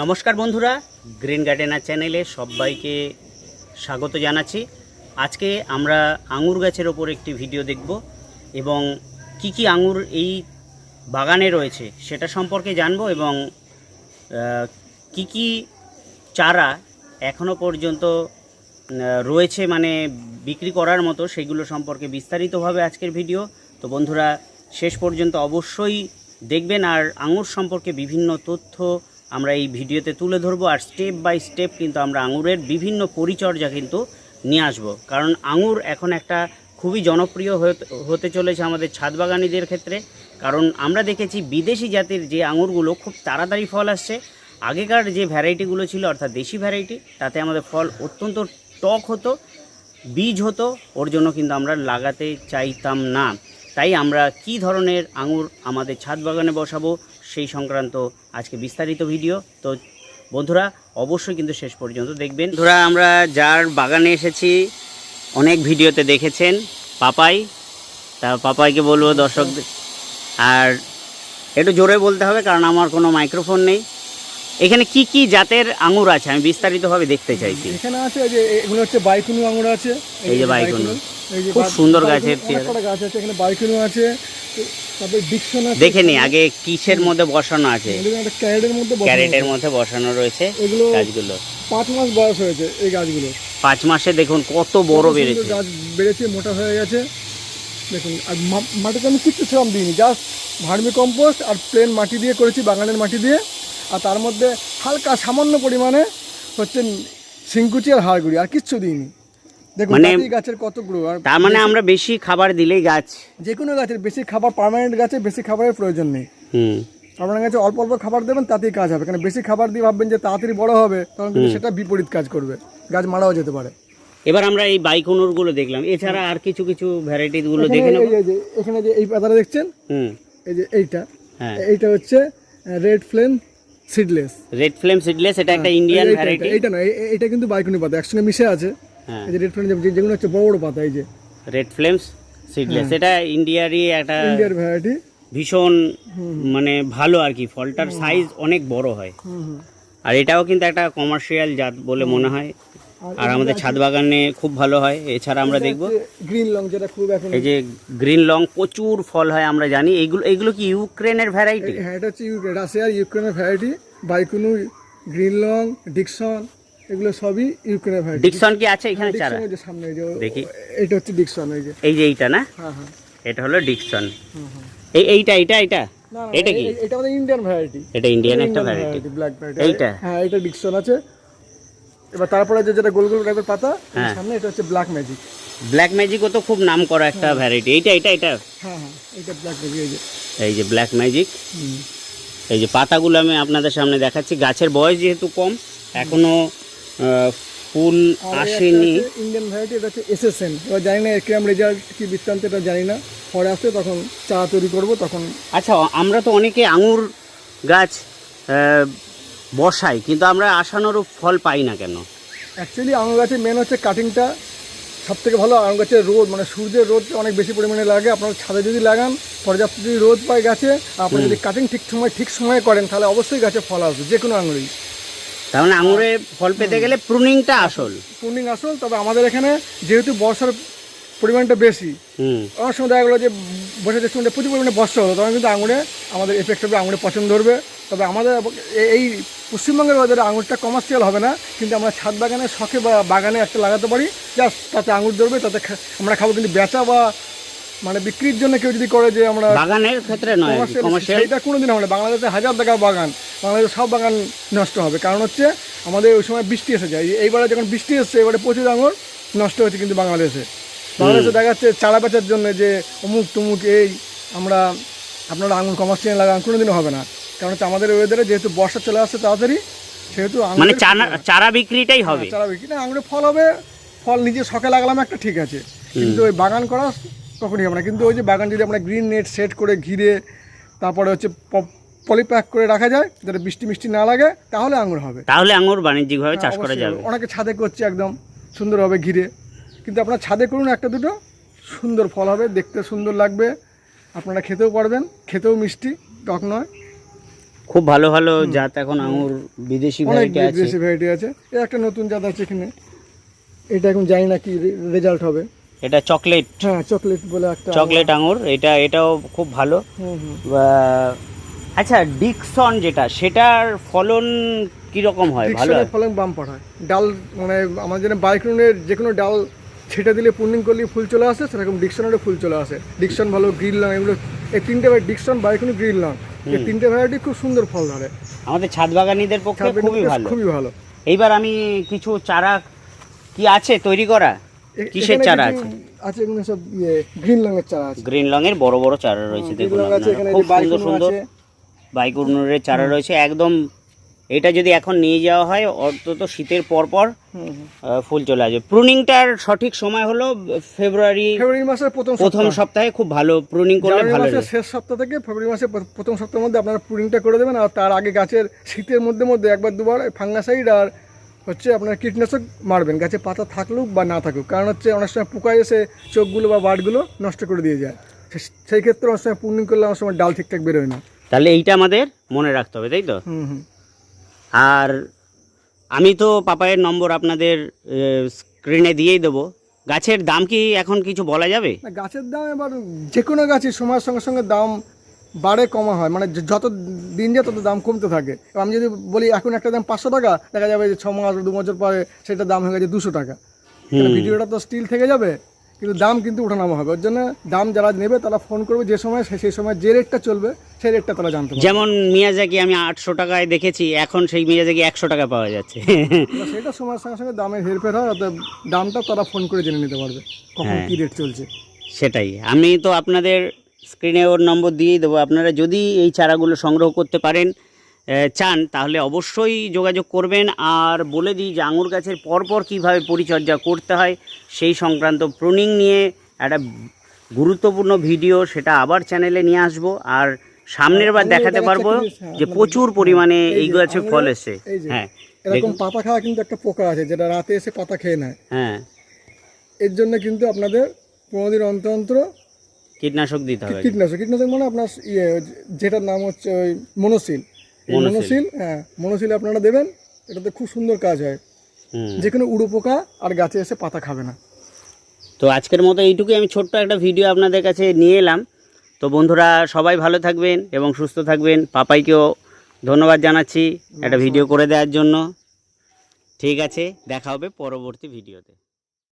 নমস্কার বন্ধুরা, green gardener চ্যানেলে সবাইকে স্বাগত জানাচ্ছি। আজকে আমরা আঙুর গাছের ওপর একটি ভিডিও দেখব এবং কি কি আঙুর এই বাগানে রয়েছে সেটা সম্পর্কে জানব এবং কি কি চারা এখনও পর্যন্ত রয়েছে মানে বিক্রি করার মতো সেগুলো সম্পর্কে বিস্তারিতভাবে আজকের ভিডিও। তো বন্ধুরা, শেষ পর্যন্ত অবশ্যই দেখবেন আর আঙুর সম্পর্কে বিভিন্ন তথ্য আমরা এই ভিডিওতে তুলে ধরবো আর স্টেপ বাই স্টেপ কিন্তু আমরা আঙুরের বিভিন্ন পরিচর্যা কিন্তু নিয়ে আসব। কারণ আঙুর এখন একটা খুবই জনপ্রিয় হতে চলেছে আমাদের ছাদ বাগানিদের ক্ষেত্রে। কারণ আমরা দেখেছি বিদেশি জাতের যে আঙুরগুলো খুব তাড়াতাড়ি ফল আসছে। আগেকার যে ভ্যারাইটিগুলো ছিল, অর্থাৎ দেশি ভ্যারাইটি তাতে আমাদের ফল অত্যন্ত টক হতো, বীজ হতো, ওর জন্য কিন্তু আমরা লাগাতে চাইতাম না। তাই আমরা কি ধরনের আঙুর আমাদের ছাদ বাগানে বসাবো সেই সংক্রান্ত আজকে বিস্তারিত ভিডিও। তো বন্ধুরা অবশ্যই কিন্তু শেষ পর্যন্ত দেখবেন। বন্ধুরা আমরা যার বাগানে এসেছি অনেক ভিডিওতে দেখেছেন পাপাই। তা পাপাইকে বলব দর্শক আর একটু জোরে বলতে হবে কারণ আমার কোনো মাইক্রোফোন নেই। এখানে কি কি জাতের আঙুর আছে? আমি বিস্তারিতভার দেখতে চাইছি। এখানে আছে এই যে এগুলো হচ্ছে বাইকুনু আঙুর আছে। এই যে বাইকুনু। খুব সুন্দর গাছের গাছ আছে এখানে। বাইকুনু আছে দেখে নি আগে কিসের মধ্যে বসানো আছে? ক্যারেটের মধ্যে ক্যারেটের। মধ্যে বসানো রয়েছে এগুলো গাছগুলো। পাঁচ মাস বয়স হয়েছে এই গাছগুলো। পাঁচ মাসে দেখুন কত বড় বেড়েছে। গাছ বেড়েছে মোটা হয়ে গেছে। দেখুন আর মাটিতে আমি কিচ্ছু সেরকম দিইনি জাস্ট ভার্মি কম্পোস্ট আর প্লেন মাটি দিয়ে করেছি বাগানের মাটি দিয়ে। আর তার মধ্যে হালকা সামান্য পরিমাণে হচ্ছে সিংকুচি আর হাড়গুড়ি আর কিচ্ছু দিইনি। দেখুন মানে- গাছের কত গ্রো আর তার মানে আমরা বেশি খাবার দিলেই গাছ। যে কোনো গাছের বেশি খাবার পার্মানেন্ট গাছে বেশি খাবারের প্রয়োজন নেই। হুম। আপনার কাছে অল্প অল্প খাবার দেবেন তাতেই কাজ হবে। কারণ বেশি খাবার দিয়ে ভাববেন যে তাড়াতাড়ি বড় হবে তখন কিন্তু সেটা বিপরীত কাজ করবে। গাছ মারাও যেতে পারে। এবার আমরা এই বাইকুনুরগুলো দেখলাম। এছাড়া আর কিছু কিছু ভ্যারাইটি গুলো এখানে দেখে নেব। এই যে- এখানে যে এই পাতাটা দেখছেন? হুম। এই যে এইটা। হ্যাঁ। এইটা হচ্ছে red flame seedless red flame seedless এটা একটা ইন্ডিয়ান ভ্যারাইটি এইটা না এটা কিন্তু বাইকুনি পাতা একসঙ্গে মিশে আছে। এই যে রেড ফ্লেম যেগুলো হচ্ছে বড় বড় পাতা এই যে। রেড ফ্লেমস সিডলেস হ্যাঁ। এটা ইন্ডিয়ারই একটা ইন্ডিয়ার ভ্যারাইটি ভীষণ মানে ভালো আর কি ফলটার সাইজ অনেক বড় হয়। আর এটাও কিন্তু একটা কমার্শিয়াল জাত বলে মনে হয়। আর আমাদের ছাদ বাগানে খুব ভালো হয় এছাড়া আমরা দেখব। গ্রিন লং যেটা খুব এখন এই যে গ্রিন লং প্রচুর ফল হয় আমরা জানি। এগুলো এগুলো কি ইউক্রেনের ভ্যারাইটি হ্যাঁ এটা হচ্ছে ইউক্রেন রাশিয়ার ইউক্রেনের ভ্যারাইটি বাইকুনু গ্রিন লং ডিকসন এগুলো সবই ইউক্রেনের ভ্যারাইটি ডিকসন কি আছে এখানে চারা ডিকসন যে সামনে এই যে দেখি। এটা হচ্ছে ডিকসন এই যে। এই যে এইটা না? হ্যাঁ হ্যাঁ। এটা হলো ডিকসন। এই এইটা এইটা এইটা? এটা কি? এটা আমাদের ইন্ডিয়ান ভ্যারাইটি এটা ইন্ডিয়ান একটা ভ্যারাইটি ব্ল্যাক ভ্যারাইটি এইটা? হ্যাঁ এটা ডিকসন আছে। এবার তারপরে যে যেটা গোল গোল টাইপের পাতা হ্যাঁ। সামনে এটা হচ্ছে ব্ল্যাক ম্যাজিক ব্ল্যাক ম্যাজিকও তো খুব নাম করা একটা ভ্যারাইটি এইটা এইটা এটা হ্যাঁ হ্যাঁ এটা ব্ল্যাক ম্যাজিক এই যে। ব্ল্যাক ম্যাজিক এই যে পাতাগুলো আমি আপনাদের সামনে দেখাচ্ছি। গাছের বয়স যেহেতু কম এখনও আহ, ফুল আসেনি। ইন্ডিয়ান ভ্যারাইটি এটা হচ্ছে এসএসএন এবার জানি না কিরম রেজাল্ট কি বৃত্তান্ত এটা জানি না। পরে আসলে তখন চা তৈরি করব তখন আচ্ছা আমরা তো অনেকে আঙুর গাছ বসাই কিন্তু আমরা আশানুরূপ ফল পাই না কেন? অ্যাকচুয়ালি আঙুর গাছের মেন হচ্ছে কাটিংটা সব থেকে ভালো আঙুর গাছের রোদ মানে সূর্যের রোদ অনেক বেশি পরিমাণে লাগে। আপনার ছাদে যদি লাগান পর্যাপ্ত যদি রোদ পায় গাছে আপনি যদি কাটিং ঠিক সময় ঠিক সময়ে করেন তাহলে অবশ্যই গাছে ফল আসবে যে কোনো আঙুরই। তার মানে আঙুরে ফল পেতে গেলে প্রুনিংটা আসল। পূর্ণিং আসল তবে আমাদের এখানে যেহেতু বর্ষার পরিমাণটা বেশি আমার সময় দেখা গেলো যে বছরের সময়টা প্রচুর পরিমাণে বর্ষা হলো তখন কিন্তু আঙুরে আমাদের এফেক্ট হবে আঙুরে পছন্দ ধরবে। তবে আমাদের এই পশ্চিমবঙ্গের বাজারে আঙুরটা কমার্শিয়াল হবে না কিন্তু আমরা ছাদ বাগানে শখে বা বাগানে একটা লাগাতে পারি জাস্ট তাতে আঙুর ধরবে তাতে আমরা খাব কিন্তু বেচা বা মানে বিক্রির জন্য কেউ যদি করে যে আমরা বাগানের ক্ষেত্রে নয় কমার্শিয়াল কমার্শিয়াল কোনোদিন হবে না। বাংলাদেশে হাজার টাকা বাগান বাংলাদেশে সব বাগান নষ্ট হবে। কারণ হচ্ছে আমাদের ওই সময় বৃষ্টি এসে যায়। এইবারে যখন বৃষ্টি এসছে এবারে প্রচুর আঙুর নষ্ট হয়েছে কিন্তু বাংলাদেশে। বাংলাদেশে দেখা যাচ্ছে চারা বেচার জন্য যে অমুক তুমুক এই আমরা আপনারা আঙুর কমার্শিয়াল লাগান কোনোদিনও হবে না। কারণ হচ্ছে আমাদের ওয়েদারে যেহেতু বর্ষা চলে আসছে তাড়াতাড়ি সেহেতু মানে চারা বিক্রিটাই হবে। হ্যাঁ, চারা বিক্রি না আঙুরে ফল হবে ফল নিজে শখে লাগালাম একটা ঠিক আছে। কিন্তু ওই বাগান করা কখনই হবে না। কিন্তু ওই যে বাগান যদি আমরা গ্রিন নেট সেট করে ঘিরে তারপরে হচ্ছে পলিপ্যাক করে রাখা যায় যাতে বৃষ্টি মিষ্টি না লাগে তাহলে আঙুর হবে। তাহলে আঙুর বাণিজ্যিকভাবে চাষ হ্যাঁ, করা যাবে। অনেকে ছাদে করছে একদম সুন্দরভাবে ঘিরে। কিন্তু আপনার ছাদে করুন একটা দুটো সুন্দর ফল হবে দেখতে সুন্দর লাগবে। আপনারা খেতেও পারবেন খেতেও মিষ্টি টক নয়। খুব ভালো ভালো জাত এখন আঙুর বিদেশি ভ্যারাইটি আছে। বেশি ভ্যারাইটি আছে। এই একটা নতুন জাত আছে এখানে। এটা এখন জানি না কি রেজাল্ট হবে। এটা চকলেট হ্যাঁ চকলেট বলে একটা চকলেট আঙুর। এটা এটাও খুব ভালো। হুম হুম। আচ্ছা ডিকসন যেটা সেটার ফলন কি রকম হয়? ভালো ফলন বাম্পার হয়। ডাল মানে আমাদের বাইক্রুনের যে কোনো ডাল ছেটে দিলে পূর্ণিং করলে ফুল চলে আসে সেরকম ডিকশনেরও ফুল চলে আসে। ডিকশন ভালো গ্রিল লং এগুলো এই তিনটে ডিকশন বাইক্রুন গ্রিল লং এই তিনটে ভ্যারাইটি খুব সুন্দর ফল ধরে। আমাদের ছাদ বাগানিদের পক্ষে খুবই ভালো। খুবই ভালো। এইবার আমি কিছু চারা কি আছে তৈরি করা? কিসের চারা আছে? আছে এগুলো সব ইয়ে গ্রিন লংয়ের চারা আছে। গ্রিন রঙের বড় বড় চারা রয়েছে গ্রিন দেখুন লং খুব সুন্দর সুন্দর। আছে। বাইকুর্নুরের চারা রয়েছে। একদম এটা যদি এখন নিয়ে যাওয়া হয় অন্তত শীতের পর পর হুম, হুম। আহ, ফুল চলে আসবে। প্রুনিংটার সঠিক সময় হলো ফেব্রুয়ারি ফেব্রুয়ারি মাসের প্রথম প্রথম সপ্তাহে। খুব ভালো প্রুনিং করলে ভালো মাসের শেষ সপ্তাহ থেকে ফেব্রুয়ারি মাসের প্রথম সপ্তাহের মধ্যে আপনারা পুরিংটা করে দেবেন আর তার আগে গাছের শীতের মধ্যে মধ্যে একবার দুবার ফাঙ্গাসাইড আর হচ্ছে আপনার কীটনাশক মারবেন। গাছে পাতা থাকলুক বা না থাকুক কারণ হচ্ছে অনেক সময় পোকা এসে চোখগুলো বা বাটগুলো নষ্ট করে দিয়ে যায়। সেই ক্ষেত্রে অনেক সময় পূর্ণিং করলে অনেক সময় ডাল ঠিকঠাক বেরোয় না। তাহলে এইটা আমাদের মনে রাখতে হবে তাই তো? হুম হুম। আর আমি তো পাপায়ের নম্বর আপনাদের স্ক্রিনে দিয়েই দেবো। গাছের দাম কি এখন কিছু বলা যাবে? না গাছের দাম এবার যে কোনো গাছই সময়ের সঙ্গে সঙ্গে দাম বাড়ে কমা হয়। মানে যত দিন যায় তত দাম কমতে থাকে। আমি যদি বলি এখন একটা দাম পাঁচশো টাকা দেখা যাবে যে ছ মাস দু বছর পরে সেটা দাম হয়ে গেছে দুশো টাকা। ভিডিওটা তো স্টিল থেকে যাবে। কিন্তু দাম কিন্তু ওঠানামা হবে। ওর জন্য দাম যারা নেবে তারা ফোন করবে যে সময় সে- সেই সময় যে রেটটা চলবে সেই রেটটা তারা জানতে যেমন মিয়াজাকি আমি আটশো টাকায় দেখেছি এখন সেই মিয়াজাকি একশো টাকা পাওয়া যাচ্ছে। সেটা সময়ের সঙ্গে সঙ্গে দামের হেরফের হয় অর্থাৎ দামটা তারা ফোন করে জেনে নিতে পারবে কখন কী রেট চলছে। সেটাই। আমি তো আপনাদের স্ক্রিনে ওর নম্বর দিয়েই দেবো। আপনারা যদি এই চারাগুলো সংগ্রহ করতে পারেন চান তাহলে অবশ্যই যোগাযোগ করবেন। আর বলে দিই যে আঙুর গাছের পরপর কীভাবে পরিচর্যা করতে হয় সেই সংক্রান্ত প্রুনিং নিয়ে একটা গুরুত্বপূর্ণ ভিডিও সেটা আবার চ্যানেলে নিয়ে আসব। আর সামনের বার দেখাতে পারব হ্যাঁ, যে প্রচুর পরিমাণে এই এই যে গাছে ফল যে, হ্যাঁ এরকম পাতা খাওয়া কিন্তু একটা পোকা আছে যেটা রাতে এসে পাতা খেয়ে নেয়। হ্যাঁ। এর জন্য কিন্তু আপনাদের পনেরো দিন অন্তর অন্তর কীটনাশক দিতে হবে। কীটনাশক কীটনাশক মানে আপনার ইয়ে যেটার নাম হচ্ছে ওই মনোসিল মনোসিল। হ্যাঁ মনোসিল আপনারা দেবেন এটাতে খুব সুন্দর কাজ হয়। হুম। যে কোনো উড়ো পোকা আর গাছে এসে পাতা খাবে না। তো আজকের মতো এইটুকুই আমি ছোট্ট একটা ভিডিও আপনাদের কাছে নিয়ে এলাম। তো বন্ধুরা সবাই ভালো থাকবেন এবং সুস্থ থাকবেন। পাপাইকেও ধন্যবাদ জানাচ্ছি একটা ভিডিও করে দেওয়ার জন্য। ঠিক আছে দেখা হবে পরবর্তী ভিডিওতে।